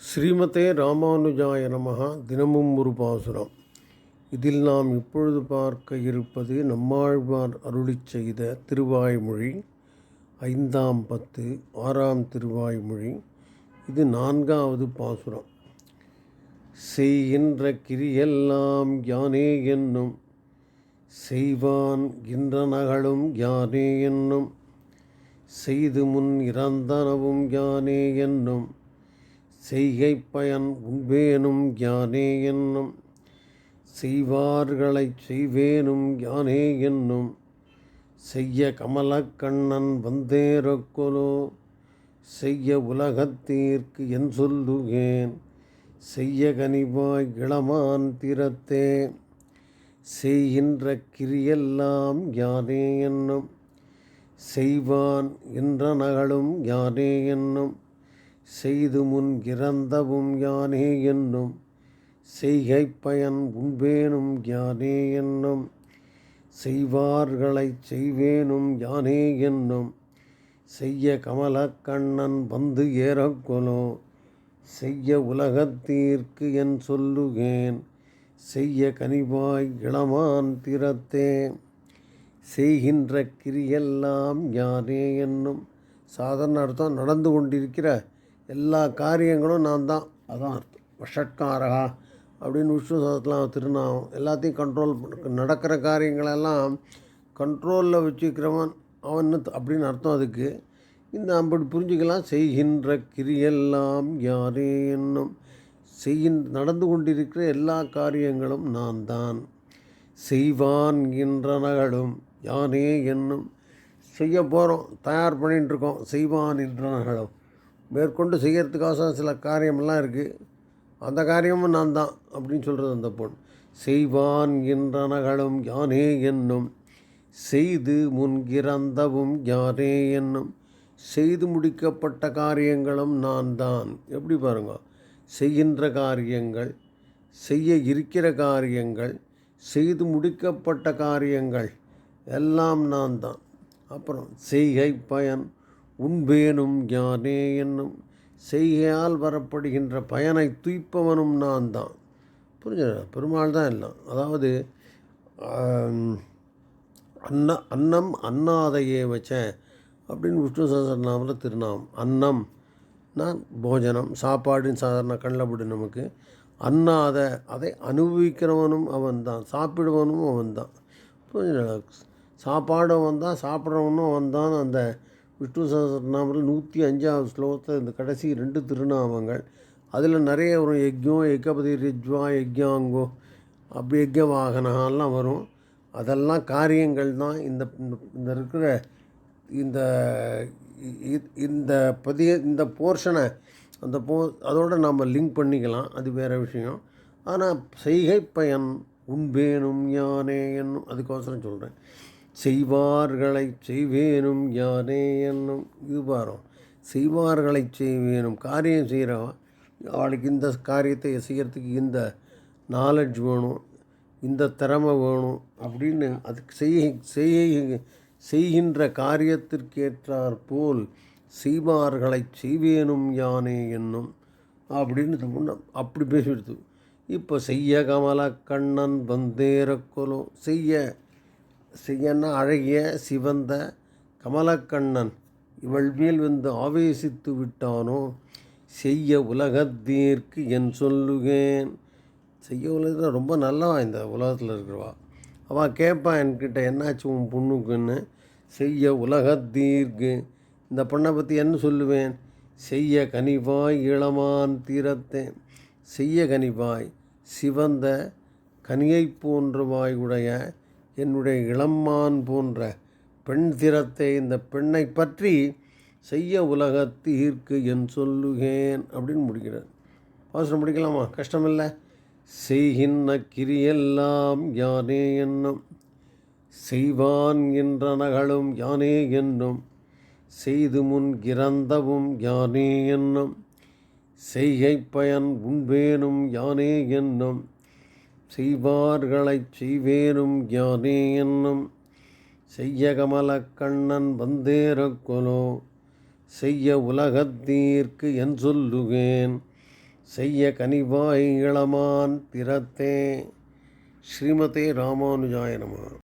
ஸ்ரீமதே ராமானுஜாய நமகா தினமும் ஒரு பாசுரம். இதில் நாம் இப்பொழுது பார்க்க இருப்பது நம்மாழ்வார் அருளி செய்த திருவாய்மொழி ஐந்தாம் பத்து ஆறாம் திருவாய்மொழி. இது நான்காவது பாசுரம். செய்கின்ற கிரியெல்லாம் யானே என்னும் செய்வான் கின்ற நகலும் யானே என்னும் செய்து முன் இறந்தனவும் யானே என்னும் செய்கை பயன் உண்பேனும் யானே என்னும். செய்வார்களைச் செய்வேனும் யானே என்னும். செய்ய கமலக்கண்ணன் வந்தேரக்கொலோ செய்ய உலகத்தீர்க்கு என் சொல்லுகேன். செய்ய கனிவாய் இளமான் திறத்தே. செய்கின்ற கிரியெல்லாம் யானே என்னும். செய்வான் என்ற நகழும் யானே என்னும். செய்து முன் இறந்தவும் யானே என்னும் செய்கை பயன் உண்பேனும் யானே என்னும் செய்வார்களைச் செய்வேனும் யானே என்னும் செய்ய கமலக்கண்ணன் வந்து ஏறக்கொலோ செய்ய உலகத்தீர்க்கு என் சொல்லுகேன் செய்ய கனிவாய் இளமான் திறத்தே செய்கின்ற கிரியெல்லாம் யானே என்னும். சாதாரண அர்த்தம் நடந்து கொண்டிருக்கிற எல்லா காரியங்களும் நான் தான். அதான் அர்த்தம். வஷட்காரகா அப்படின்னு விஷ்ணு சதத்தில் திருநாமம் எல்லாத்தையும் கண்ட்ரோல் நடக்கிற காரியங்களெல்லாம் கண்ட்ரோலில் வச்சுக்கிறவன் அவன் அப்படின்னு அர்த்தம் அதுக்கு. இந்த அப்படி புரிஞ்சுக்கலாம். செய்கின்ற கிரியெல்லாம் யாரே என்னும். செய்கின் நடந்து கொண்டிருக்கிற எல்லா காரியங்களும் நான் தான். செய்வான் என்றனகளும் யானே என்னும். செய்ய போகிறோம் தயார் பண்ணிகிட்டு இருக்கோம். செய்வான் என்றனகளும் மேற்கொண்டு செய்கிறதுக்காக சில காரியமெல்லாம் இருக்குது அந்த காரியமும் நான் தான் அப்படின்னு சொல்கிறது அந்த பொண்ணு செய்வான் என்றனகளும் யானே என்னும். செய்து முன்கிறந்தவும் யானே என்னும். செய்து முடிக்கப்பட்ட காரியங்களும் நான் தான். எப்படி பாருங்க? செய்கின்ற காரியங்கள் செய்ய இருக்கிற காரியங்கள் செய்து முடிக்கப்பட்ட காரியங்கள் எல்லாம் நான் தான். அப்புறம் செய்கை பயன் உண்பேனும் யானே என்னும். செய்கையால் வரப்படுகின்ற பயனை துய்ப்பவனும் நான் தான் புரிஞ்ச பெருமாள் தான் எல்லாம். அதாவது அன்ன அன்னம் அன்னாதையே வச்சேன் அப்படின்னு விஷ்ணு சகசரநாமில் திருநாம் அன்னம் நான் போஜனம் சாப்பாடுன்னு சாதாரண கண்ணில் படு நமக்கு. அன்னாத அதை அனுபவிக்கிறவனும் அவன் தான் சாப்பிடுவனும் அவன் தான் சாப்பாடும் அவன் தான் சாப்பிட்றவனும் அவன் தான் அந்த விஷ்ணு சஹஸ்ரநாமத்தில் நூற்றி அஞ்சாவது ஸ்லோகத்தில் இந்த கடைசி ரெண்டு திருநாமங்கள். அதில் நிறைய வரும். யஜ்யம் யக்கபதி ரிஜ்வா யஜ்யாங்கோ அப்படி யஜ்ய வாகனம்லாம் வரும். அதெல்லாம் காரியங்கள் தான். இந்த இந்த இருக்கிற இந்த இந்த பதிய இந்த போர்ஷனை அந்த போ அதோடு நாம் லிங்க் பண்ணிக்கலாம். அது வேறு விஷயம். ஆனால் செய்கை பயன் உண்பேனும் யானே என்னும் அதுக்கோசரம் சொல்கிறேன் செய்வார்களை செய்வேனும் யானே என்னும் இது பாரம் செய்வார்களை செய்வேனும். காரியம் செய்கிறவன் அவளுக்கு இந்த காரியத்தை செய்கிறதுக்கு இந்த நாலெட்ஜ் வேணும் இந்த திறமை வேணும் அப்படின்னு அதுக்கு செய் செய்ய செய்கின்ற காரியத்திற்கேற்றார் போல் செய்வார்களை செய்வேனும் யானே என்னும் அப்படின்னு முன்ன அப்படி பேசிடுது இப்போ செய்ய கமல கண்ணன் வந்தேரக்கொலோ செய்ய செய்யன்னா அழகிய சிவந்த கமலக்கண்ணன் இவள் மேல் வந்து ஆவேசித்து விட்டானோ? செய்ய உலகத்தீர்க்கு என் சொல்லுகேன். செய்ய உலகத்தில் ரொம்ப நல்லவா இந்த உலகத்தில் இருக்கிறவா. அவள் கேட்பான் என்கிட்ட என்னாச்சு உன் பொண்ணுக்குன்னு? செய்ய உலகத்தீர்க்கு இந்த பொண்ணை பற்றி என்ன சொல்லுவேன்? செய்ய கனிவாய் இளமான் தீரத்தேன். செய்ய கனிவாய் சிவந்த கனியை போன்றவாய் உடைய என்னுடைய இளம்மான் போன்ற பெண் திறத்தை இந்த பெண்ணை பற்றி செய்ய உலகத்தீர்க்கு என் சொல்லுகேன் அப்படின்னு முடிக்கிறார் அவசரம் முடிக்கலாமா? கஷ்டமில்லை. செய்கின்ற கிரியெல்லாம் யானே என்னும். செய்வான் என்ற நகழும் யானே என்னும். செய்து முன் இறந்தவும் யானே என்னும். செய்கை பயன் உண்பேனும் யானே என்னும். செய்வார்களைச் செய்வேனும் யானே என்னும் செய்ய கமலக்கண்ணன் வந்தேறக்கொலோ செய்ய உலகத்தீர்க்கு என் சொல்லுகேன் செய்ய கனிவாய் இளமான் திறத்தே ஸ்ரீமதே ராமானுஜாய நம.